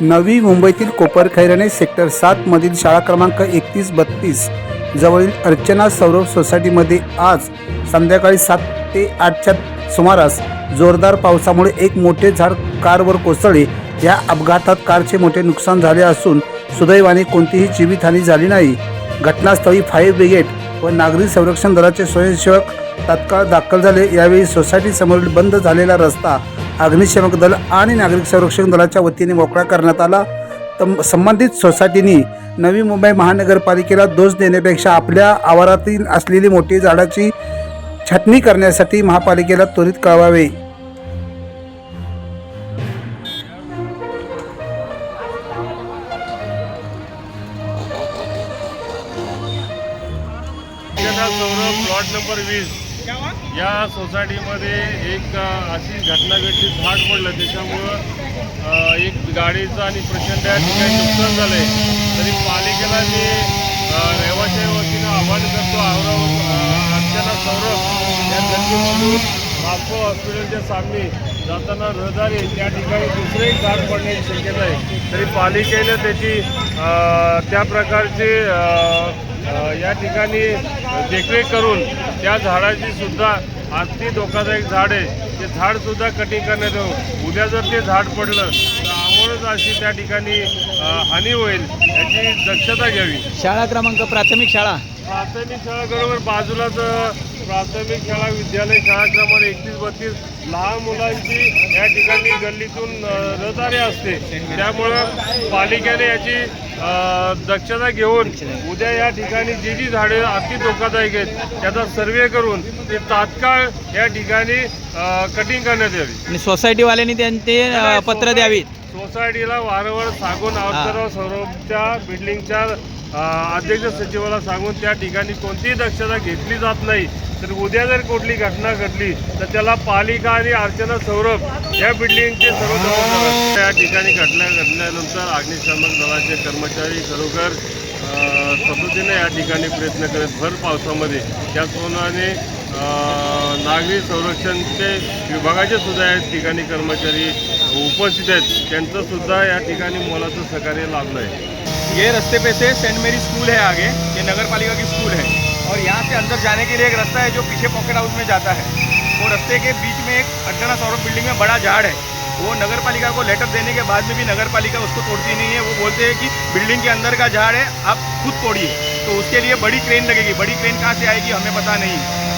नवी मुंबईतील कोपरखैरणे सेक्टर सातमधील शाळा क्रमांक एकतीस बत्तीस जवळील अर्चना सौरभ सोसायटीमध्ये आज संध्याकाळी सात ते आठच्या सुमारास जोरदार पावसामुळे एक मोठे झाड कारवर कोसळले. या अपघातात कारचे मोठे नुकसान झाले असून सुदैवाने कोणतीही जीवितहानी झाली नाही. घटनास्थळी फायर ब्रिगेड व नागरी संरक्षण दलाचे स्वयंसेवक तात्काळ दाखल झाले. यावेळी सोसायटीसमोरील बंद झालेला रस्ता अग्निशमक दल आणि नागरिक संरक्षण दलाच्या वतीने मोकळा करण्यात आला. तर संबंधित सोसायटीनी नवी मुंबई महानगरपालिकेला दोष देण्यापेक्षा आपल्या आवारातील असलेली मोठी झाडाची छाटणी करण्यासाठी महापालिकेला त्वरित कळवावे. सौरभ प्लॉट नंबर वीस. या सोसायटीमध्ये एक अशी घटना घडली झाड पडलं. त्याच्यामुळं एक गाडीचं आणि प्रचंड या ठिकाणी नुकसान झालं आहे तरी पालिकेला मी अ, वतीनं आवाहन करतो आवरा अर्चना सौरभ या गल्लीमधून बापो हॉस्पिटलच्या सामने जाताना रहदारी त्या ठिकाणी दुसरेही झाड पडण्याची शक्यता आहे. तरी पालिकेनं त्याची त्या प्रकारचे या ठिकाणी देखरेख करून त्या झाडाची सुद्धा अति धोकादायक झाड आहे. ते झाड सुद्धा कटिंग करण्यात येऊ. उद्या जर ते झाड पडलं तर आम्हालाच अशी त्या ठिकाणी हानी होईल याची दक्षता घ्यावी. शाळा क्रमांक प्राथमिक शाळा. प्राथमिक शाळाबरोबर बाजूलाच प्राथमिक शाळा विद्यालय शाळा क्रमांक एकतीस बत्तीस लहान मुलांची या ठिकाणी गल्लीतून अ, रहदारी असते. त्यामुळं पालिकेने याची दक्षता घेऊन उद्या या ठिकाणी जी जी झाडे अति धोकादायक आहेत त्याचा सर्वे करून ते तात्काळ या ठिकाणी कटिंग करण्यात यावी. आणि सोसायटीवाल्यांनी त्यांचे अ, पत्र द्यावीत. सोसायटीला वारंवार सांगून अवसराव सौरभच्या बिल्डिंगच्या अ, अध्यक्ष सचिवाला सांगून त्या ठिकाणी कोणतीही दक्षता घेतली जात नाही. तर उद्या जर कुठली घटना घडली तर त्याला पालिका आणि अर्चना सौरभ या बिल्डिंगचे सर्व जबाबदार या ठिकाणी घटना घडल्यानंतर अग्निशामक दलाचे कर्मचारी खरोखर अ, या ठिकाणी प्रयत्न करत भर पावसामध्ये. त्याचप्रमाणे नागरी संरक्षणचे विभागाचे सुद्धा या ठिकाणी कर्मचारी उपस्थित आहेत त्यांचं सुद्धा या ठिकाणी मोलाचं सहकार्य लाभलं आहे ये रस्ते पे से सेंट मेरी स्कूल है आगे ये नगर पालिका की स्कूल है। और यहाँ से अंदर जाने के लिए एक रास्ता है जो पीछे पॉकेट हाउस में जाता है। वो रस्ते के बीच में एक अर्चना सौरभ बिल्डिंग में बड़ा झाड़ है। वो नगर पालिका को लेटर देने के बाद में भी नगर पालिका उसको तोड़ती नहीं है। वो बोलते हैं कि बिल्डिंग के अंदर का झाड़ है आप खुद तोड़िए। तो उसके लिए बड़ी क्रेन लगेगी। बड़ी क्रेन कहाँ से आएगी हमें पता नहीं।